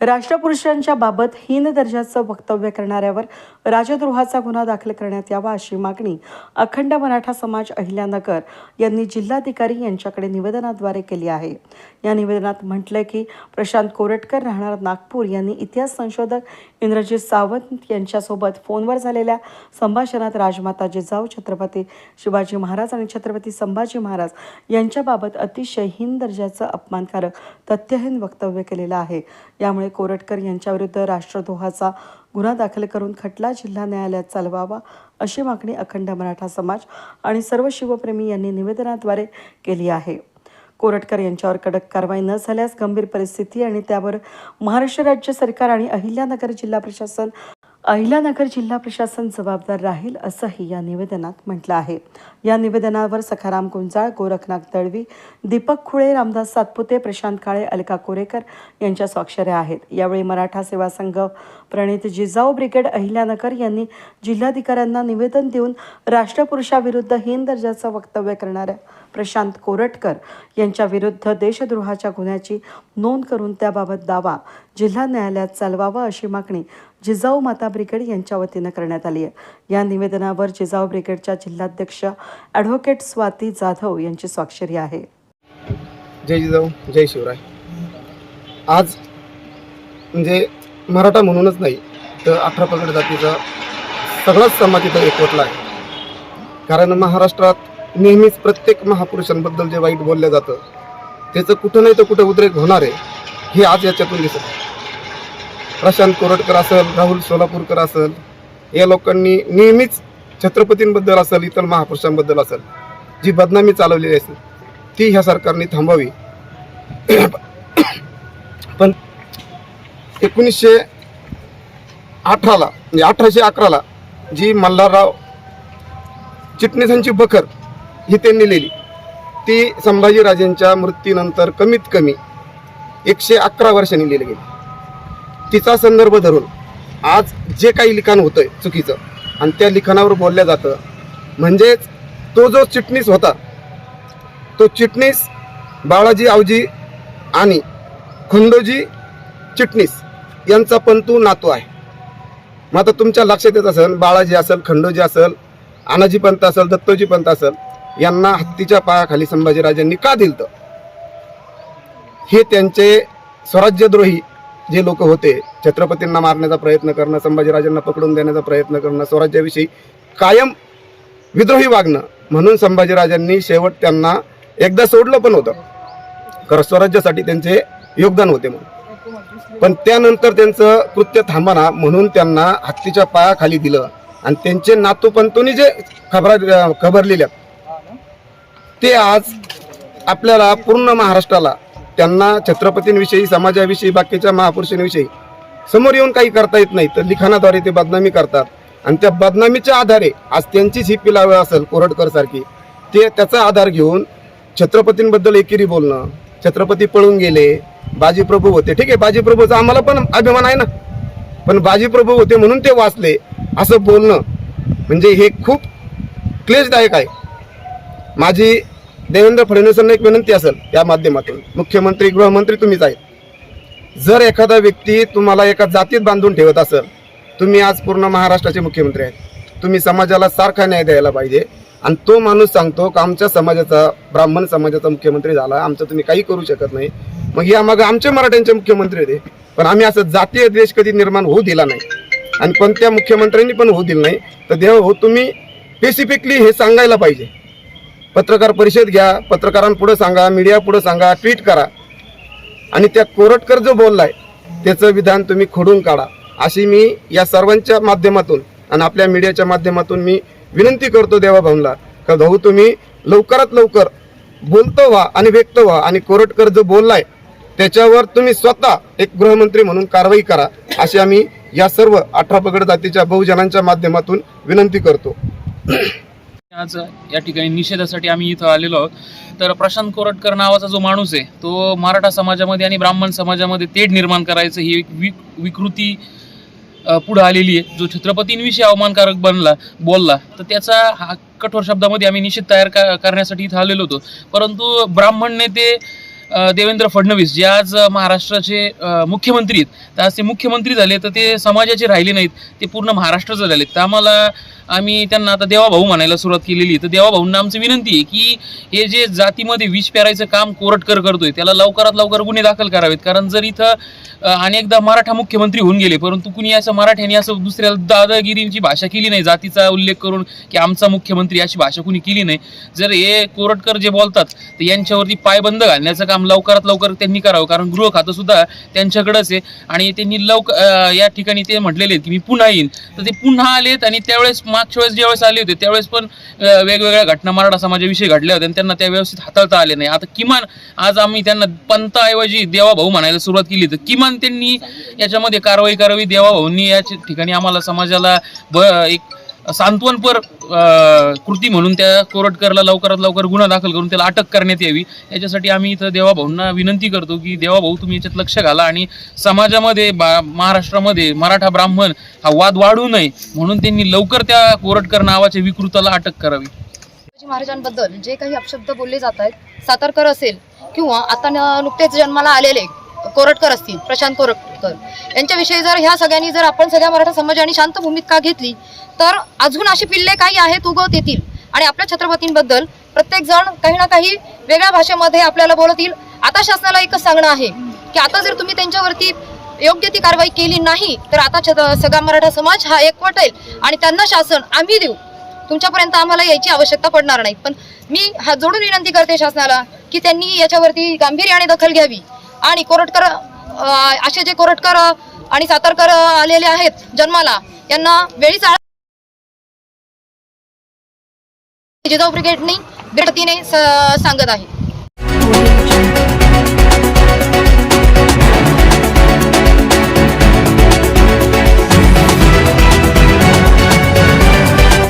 राष्ट्रपुरुषांच्या बाबत हीन दर्जाचं वक्तव्य करणाऱ्यावर राजद्रोहाचा गुन्हा दाखल करण्यात यावा अशी मागणी अखंड मराठा समाज अहिल्यानगर यांनी जिल्हाधिकारी यांच्याकडे निवेदनाद्वारे केली आहे. या निवेदनात म्हटलंय की प्रशांत कोरटकर राहणार नागपूर यांनी इतिहास संशोधक इंद्रजित सावंत यांच्यासोबत फोनवर झालेल्या संभाषणात राजमाता जिजाऊ छत्रपती शिवाजी महाराज आणि छत्रपती संभाजी महाराज यांच्याबाबत अतिशय हीन दर्जाचं अपमानकारक तथ्यहीन वक्तव्य केलेलं आहे. यामुळे कोरटकर यांच्याविरुद्ध राष्ट्रद्रोहाचा गुन्हा दाखल करून खटला जिल्हा न्यायालयात चालवावा अशी मागणी अखंड मराठा समाज आणि सर्व शिवप्रेमी यांनी निवेदनाद्वारे केली आहे. कोरटकर यांच्यावर कडक कारवाई न झाल्यास गंभीर परिस्थिती आणि त्यावर महाराष्ट्र राज्य सरकार आणि अहिल्यानगर जिल्हा प्रशासन अहिल्यानगर जिल्हा प्रशासन जबाबदार राहील असंही या निवेदनात म्हटलं आहे. या निवेदनावर सखाराम गुंजाळ गोरखनाथ दळवी दीपक खुळे रामदास सातपुते प्रशांत काळे अलका कोरेकर यांच्या स्वाक्षऱ्या आहेत. यावेळी मराठा सेवा संघ प्रणित जिजाऊ ब्रिगेड अहिल्यानगर यांनी जिल्हाधिकाऱ्यांना निवेदन देऊन राष्ट्रपुरुषाविरुद्ध हीन दर्जाचं वक्तव्य करणाऱ्या प्रशांत कोरटकर यांच्या विरुद्ध देशद्रोहाच्या गुन्ह्याची नोंद करून त्याबाबत दावा जिल्हा न्यायालयात चालवावा अशी मागणी जिजाऊ माता ब्रिगेड यांच्या वतीनं करण्यात आली आहे. या निवेदनावर जिजाऊ ब्रिगेडच्या जिल्हाध्यक्ष ॲडव्होकेट स्वाती जाधव यांची स्वाक्षरी आहे. जय जिजाऊ जय शिवराय. आज म्हणजे मराठा म्हणूनच नाही तर अठरा पगड जातीचा सगळाच समाज इथं एकवटला आहे. कारण महाराष्ट्रात नेहमीच प्रत्येक महापुरुषांबद्दल जे वाईट बोललं जातं त्याचं कुठं नाही तर कुठं उद्रेक होणार आहे हे आज याच्यातून दिसत आहे. प्रशांत कोरटकर असेल राहुल सोलापूरकर असेल या लोकांनी नेहमीच छत्रपतींबद्दल असेल इतर महापुरुषांबद्दल असेल जी बदनामी चालवलेली असेल ती ह्या सरकारने थांबवावी. पण एकोणीसशे अठराला म्हणजे अठराशे अकराला जी मल्हारराव चिटणीसांची बखर ही त्यांनी लिहिली ती संभाजीराजेंच्या मृत्यूनंतर कमीत कमी एकशे अकरा वर्षांनी लिहिली गेली. तिचा संदर्भ धरून आज जे काही लिखाण होतंय चुकीचं आणि त्या लिखाणावर बोललं जातं. म्हणजेच तो जो चिटणीस होता तो चिटणीस बाळाजी आवजी आणि खंडोजी चिटणीस यांचा पंतू नातू आहे. मग आता तुमच्या लक्षात येत असेल बाळाजी असेल खंडोजी असेल आनाजी पंत असेल दत्तोजी पंत असेल यांना हत्तीच्या पायाखाली संभाजीराजांनी का दिलं हे त्यांचे स्वराज्यद्रोही जे लोक होते छत्रपतींना मारण्याचा प्रयत्न करणं संभाजीराजांना पकडून देण्याचा प्रयत्न करणं स्वराज्याविषयी कायम विद्रोही वागणं म्हणून संभाजीराजांनी शेवट त्यांना एकदा सोडलं पण होतं. खरं स्वराज्यासाठी त्यांचे योगदान होते म्हणून. पण त्यानंतर त्यांचं कृत्य थांबना म्हणून त्यांना हत्तीच्या पायाखाली दिलं. आणि त्यांचे नातूपंतूनी जे खबरा खबर ते आज आपल्याला पूर्ण महाराष्ट्राला त्यांना छत्रपतींविषयी समाजाविषयी बाकीच्या महापुरुषांविषयी समोर येऊन काही करता येत नाही. तर लिखाणाद्वारे ते बदनामी करतात. आणि त्या बदनामीच्या आधारे आज त्यांचीच ही पिलावं असेल कोरडकर सारखी ते त्याचा आधार घेऊन छत्रपतींबद्दल एकेरी बोलणं छत्रपती पळून गेले बाजीप्रभू होते. ठीक आहे बाजीप्रभूचा आम्हाला पण अभिमान आहे ना. पण बाजीप्रभू होते म्हणून ते वाचले असं बोलणं म्हणजे हे खूप क्लेशदायक आहे. माझी देवेंद्र फडणवीसांना एक विनंती असेल या माध्यमातून. मुख्यमंत्री गृहमंत्री तुम्हीच आहे जर एखादा व्यक्ती तुम्हाला एका जातीत बांधून ठेवत असेल तुम्ही आज पूर्ण महाराष्ट्राचे मुख्यमंत्री आहेत. तुम्ही समाजाला सारखा न्याय द्यायला पाहिजे. आणि तो माणूस सांगतो का आमच्या समाजाचा ब्राह्मण समाजाचा मुख्यमंत्री झाला आमचं तुम्ही काही करू शकत नाही. मग या मग आमचे मराठ्यांचे मुख्यमंत्री होते पण आम्ही असं जातीय द्वेष कधी निर्माण होऊ दिला नाही. आणि कोणत्या मुख्यमंत्र्यांनी पण होऊ दिलं नाही. तर देव हो तुम्ही स्पेसिफिकली हे सांगायला पाहिजे. पत्रकार परिषद घ्या पत्रकारांपुढं सांगा मीडियापुढं सांगा ट्विट करा. आणि त्या कोरटकर जो बोललाय त्याचं विधान तुम्ही खोडून काढा. अशी मी या सर्वांच्या माध्यमातून आणि आपल्या मीडियाच्या माध्यमातून मी विनंती करतो देवाभाऊंना का भाऊ तुम्ही लवकरात लवकर बोलतो व्हा आणि व्यक्त व्हा. आणि कोरटकर जो बोललाय त्याच्यावर तुम्ही स्वतः एक गृहमंत्री म्हणून कारवाई करा. अशी आम्ही या सर्व अठरा पगड जातीच्या बहुजनांच्या माध्यमातून विनंती करतो. आज या ठिकाणी निषेधासाठी आम्ही इथं आलेलो आहोत. तर प्रशांत कोरटकर नावाचा जो माणूस आहे तो मराठा समाजामध्ये आणि ब्राह्मण समाजामध्ये तेढ निर्माण करायचं ही एक विक विकृती पुढं आलेली आहे. जो छत्रपतींविषयी अवमानकारक बनला बोलला तर त्याचा हा कठोर शब्दामध्ये आम्ही निषेध तयार का करण्यासाठी इथं आलेलो होतो. परंतु ब्राह्मण नेते देवेंद्र फडणवीस जे आज महाराष्ट्राचे मुख्यमंत्री आहेत तर आज ते मुख्यमंत्री झाले तर ते समाजाचे राहिले नाहीत ते पूर्ण महाराष्ट्राचे झाले तर आम्हाला आम्ही त्यांना आता देवाभाऊ म्हणायला सुरुवात केलेली तर देवाभाऊंना आमची विनंती आहे की हे जे जातीमध्ये विष पेरायचं काम कोरटकर करतोय त्याला लवकरात लवकर गुन्हे दाखल करावेत. कारण जर इथं अनेकदा मराठा मुख्यमंत्री होऊन गेले परंतु कुणी असं मराठ्याने असं दुसऱ्या दादागिरीची भाषा केली नाही जातीचा उल्लेख करून की आमचा मुख्यमंत्री अशी भाषा कुणी केली नाही. जर हे कोरटकर जे बोलतात तर यांच्यावरती पायबंद घालण्याचं काम लवकरात लवकर त्यांनी करावं. कारण गृह खातं सुद्धा त्यांच्याकडंच आहे. आणि त्यांनी लवकर या ठिकाणी ते म्हटलेले आहेत की मी पुन्हा येईन. तर ते पुन्हा आलेत आणि त्यावेळेस मागच्या वेळेस ज्यावेळेस आले होते त्यावेळेस पण वेगवेगळ्या घटना मराठा समाजाविषयी घडल्या होत्या आणि त्यांना त्या व्यवस्थित हाताळता आले नाही. आता किमान आज आम्ही त्यांना पंताऐवजी देवाभाऊ म्हणायला सुरुवात केली तर किमान त्यांनी याच्यामध्ये कारवाई करावी देवाभाऊंनी या ठिकाणी आम्हाला समाजाला ब एक सांत्वनपर कृती म्हणून त्या कोरटकरला लवकरात लवकर गुन्हा दाखल करून त्याला अटक करण्यात यावी. याच्यासाठी आम्ही इथं देवाभाऊंना विनंती करतो की देवाभाऊ तुम्ही याच्यात लक्ष घाला आणि समाजामध्ये बा महाराष्ट्रामध्ये मराठा ब्राह्मण हा वाद वाढू नये. म्हणून त्यांनी लवकर त्या कोरटकर नावाच्या विकृताला अटक करावी. महाराजांबद्दल जे काही अपशब्द बोलले जात आहेत सातारकर असेल किंवा आता नुकतेच जन्माला आलेले कोरटकर असतील प्रशांत कोरट आंबेडकर यांच्याविषयी जर ह्या सगळ्यांनी जर आपण सगळ्या मराठा समाजाने शांत भूमिका घेतली तर अजून अशी पिल्ले काही आहेत उगवत येतील. आणि आपल्या छत्रपतींबद्दल प्रत्येक जण काही ना काही वेगळ्या भाषेमध्ये आपल्याला बोलतील. आता शासनाला एकच सांगणं आहे की आता जर तुम्ही त्यांच्यावरती योग्य ती कारवाई केली नाही तर आता छत- सगळा मराठा समाज हा एकवटेल. आणि त्यांना शासन आम्ही देऊ. तुमच्यापर्यंत आम्हाला यायची आवश्यकता पडणार नाही. पण मी हा जोडून विनंती करते शासनाला की त्यांनी याच्यावरती गांभीर्याने दखल घ्यावी. आणि कोरटकर असे जे कोरटकर आणि सातारकर आलेले आहेत जन्माला यांना वेळीच जिजाऊ ब्रिगेडनी ब्रिगेडतीने सांगत आहे.